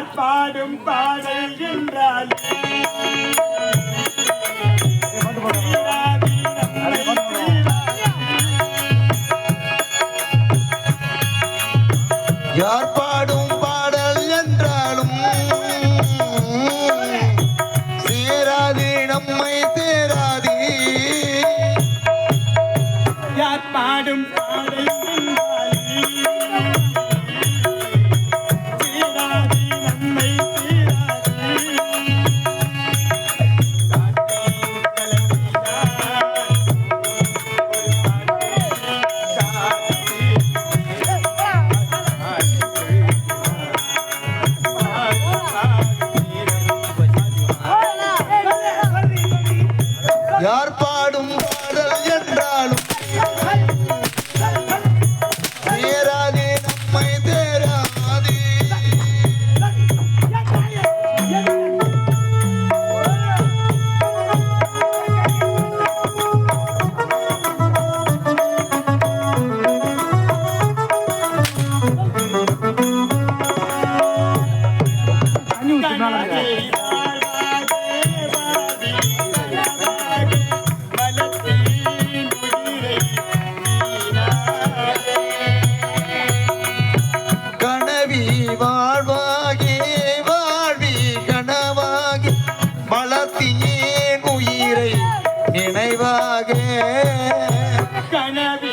யார் பாடும் பாடல் என்றால் யார் பாடும் பாடல் என்றாலும் நினைவாக. கனவி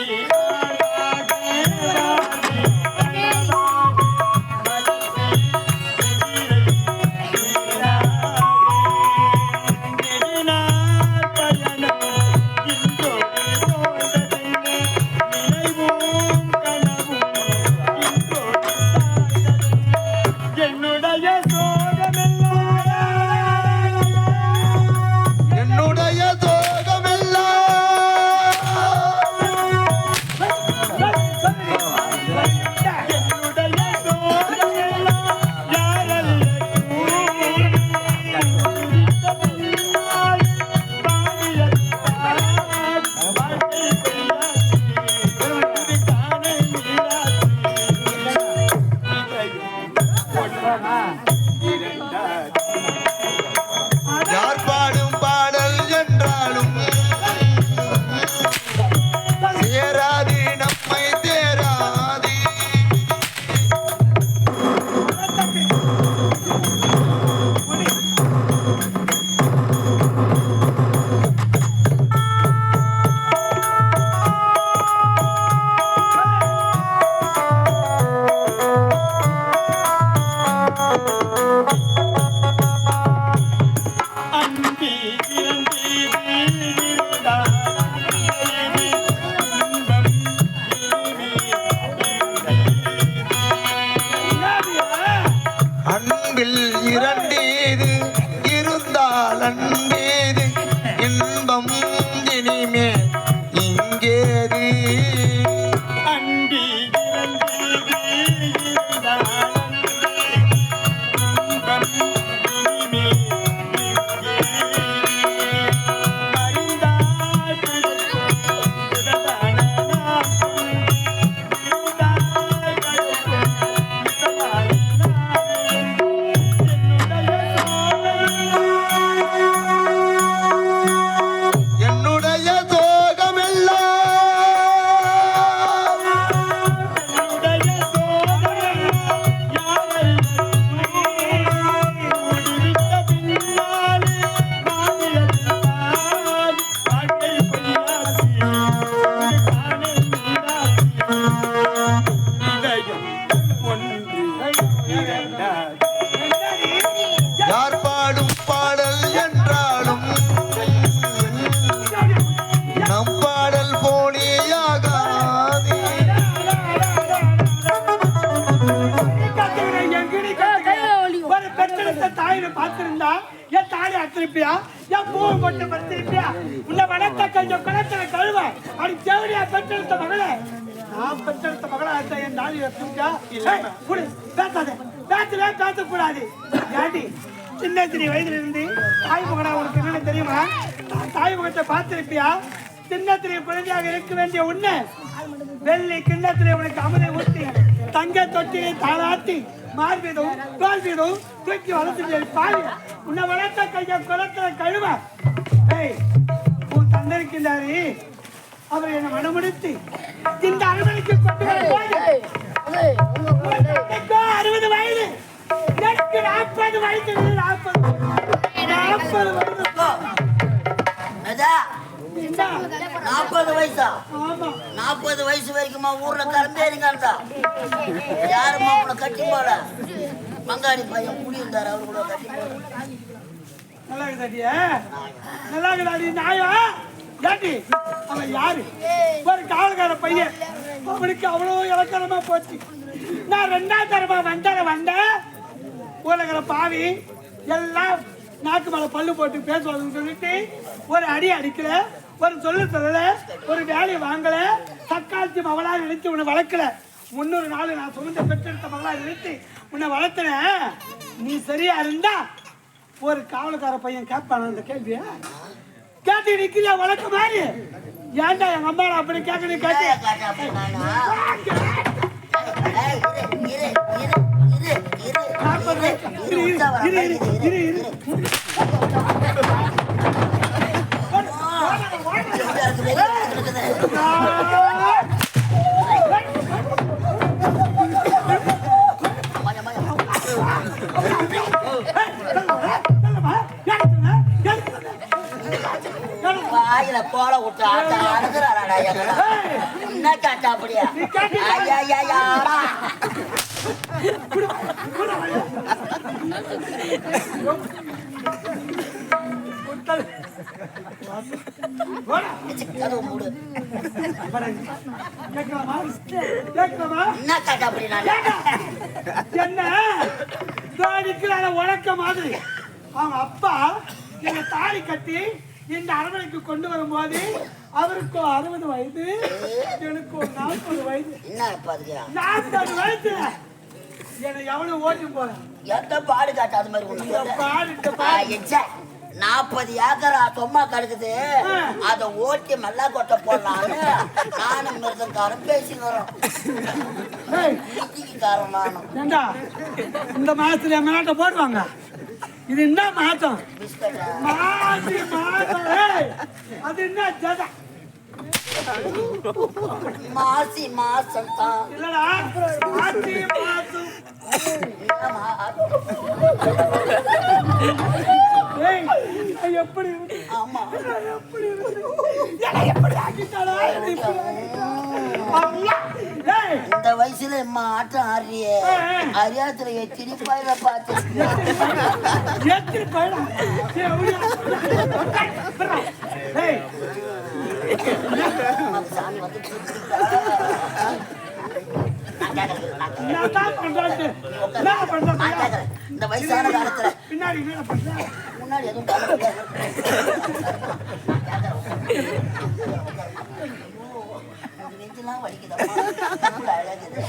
பெற்றெடுத்த தாயினை பார்த்திருந்தா? என் தாலி அத்திருப்பியா? என் பூவை கொண்டு படுத்திருப்பியா? உன்னை வளர்த்த கொஞ்சம் குளத்துல கழுவ. அப்படி தேவடியா பெற்றெடுத்த மகளே. நான் பெற்றெடுத்த மகளா இருந்த என் தாலி அத்திருப்பியா பேசாத. பேசவே பேசக்கூடாது. ஏண்டி சின்ன சின்ன வயதுல இருந்து தாய் மகனா உனக்கு என்னன்னு தெரியுமா? தாய் முகத்தை பார்த்திருப்பியா? குழந்தையாக இருக்க வேண்டிய உன்னை வெள்ளி கிண்ணத்திலே உனக்கு அமுதை ஊட்டி தங்க தொட்டியை தாளாட்டி மார்பீதும் தோல்வீதும் தூக்கி வளர்த்து பாவி உன்னை வளர்த்த கைய குளத்துல கழுவ ஏய் உன் தந்தை இருக்கின்றாரு அவர் என்னை மனமுடித்து இந்த அரண்மனைக்கு கொண்டு அறுபது வயது எனக்கு நாற்பது வயது நாற்பது நாற்பது வயது? நாற்பது வயசா? நாற்பது வயசு வரைக்குமா ஊர்ல கலந்தேருங்கண்டா யாரும்மா உங்களை கட்டி போல? மங்காளி பையன் குடி இருந்தார் அவரு கூட கட்டி போல. நல்லா இருக்குதாடியா நல்லா இருக்குதாடி நாயா? அவன் யாரு? ஒரு காவல்கார பையன். அவனுக்கு அவ்வளோ இலக்கணமா போச்சு. நான் ரெண்டாம் தரமா வந்தார வந்தேன். உலகிற பாவி எல்லாம் நாக்கு மேல பல்லு போட்டு பேசுவாங்கன்னு சொல்லிட்டு ஒரு அடி அடிக்கல. ஒரு சொல்லு சொல்லல ஒரு வேலையை வாங்கல தக்காளி மகளா நினைச்சு உன்னை வளர்க்கல முன்னூறு நாள் நான் சுமந்த பெற்றெடுத்த மகளா நினைத்து உன்னை வளர்த்தனேன் நீ சரியா இருந்தா ஒரு காவலக்கார பையன் கேட்பான அந்த கேள்விய கேட்டு நிக்கிறியா வழக்கு மாதிரி ஏன்டா எங்க அம்மா அப்படி கேட்டு ஏய், காட்டா இரு, இரு, இரு, இரு, இரு, நாற்பது இரு, வயசு. இரு, இரு, உள்ள வர, இரு, இரு, இரு, இரு, இரு. இரு. எங்க இருக்குது, எங்க இருக்குது? மய, மய. வாயில கோல விட்டு ஆட்ட அழுகுறாடா எங்களை என்ன காட்டா அப்படியா? ஐயா ஐயா ஐயா கதவு மூடு கேட்கலாமா கேட்கலாமா என்ன காட்டா அப்படின்னா உழக்க மாதிரி அவங்க அப்பா என்னை தாலி கட்டி இந்த அரண்மனைக்கு கொண்டு வரும்போது அவருக்கு அறுபது வயது எனக்கு நாற்பது வயது என்ன பாதுகா நாற்பது வயசுல என்னை எவ்வளவு ஓட்டி போறேன் எந்த பாடு காட்டா அது மாதிரி பாடு நாற்பது ஏக்கரா சும்மா கிடக்குது. அதை ஓட்டி மல்லா கொட்டை போடலான்னு நானும் மிருதங்காரன் பேசிக்கிறோம் ஏய், நீதிக்காரன் நானும். இந்த மாசத்துல மேட்ட போடுவாங்க. இது என்ன மாசம் மாசி மாசம் அது என்ன ஜதா? மாசி மாசம் தான். இல்லடா மாசி மாசம் எப்படி இருக்கு? ஆமா. எப்படி எப்படி ஆக்கிட்டாடா? ஆக்கிட்டா? இந்த வயசுல அம்மா ஆட்டம் ஆடுறியே? அரியாத்துல எத்தினி பயிர பார்த்து சாமி வந்து. இந்த வயசான காலத்துல. பின்னாடி? முன்னாடி எதுவும் பண்ணல நெஞ்செல்லாம் வலிக்குதம்மா அழகுது.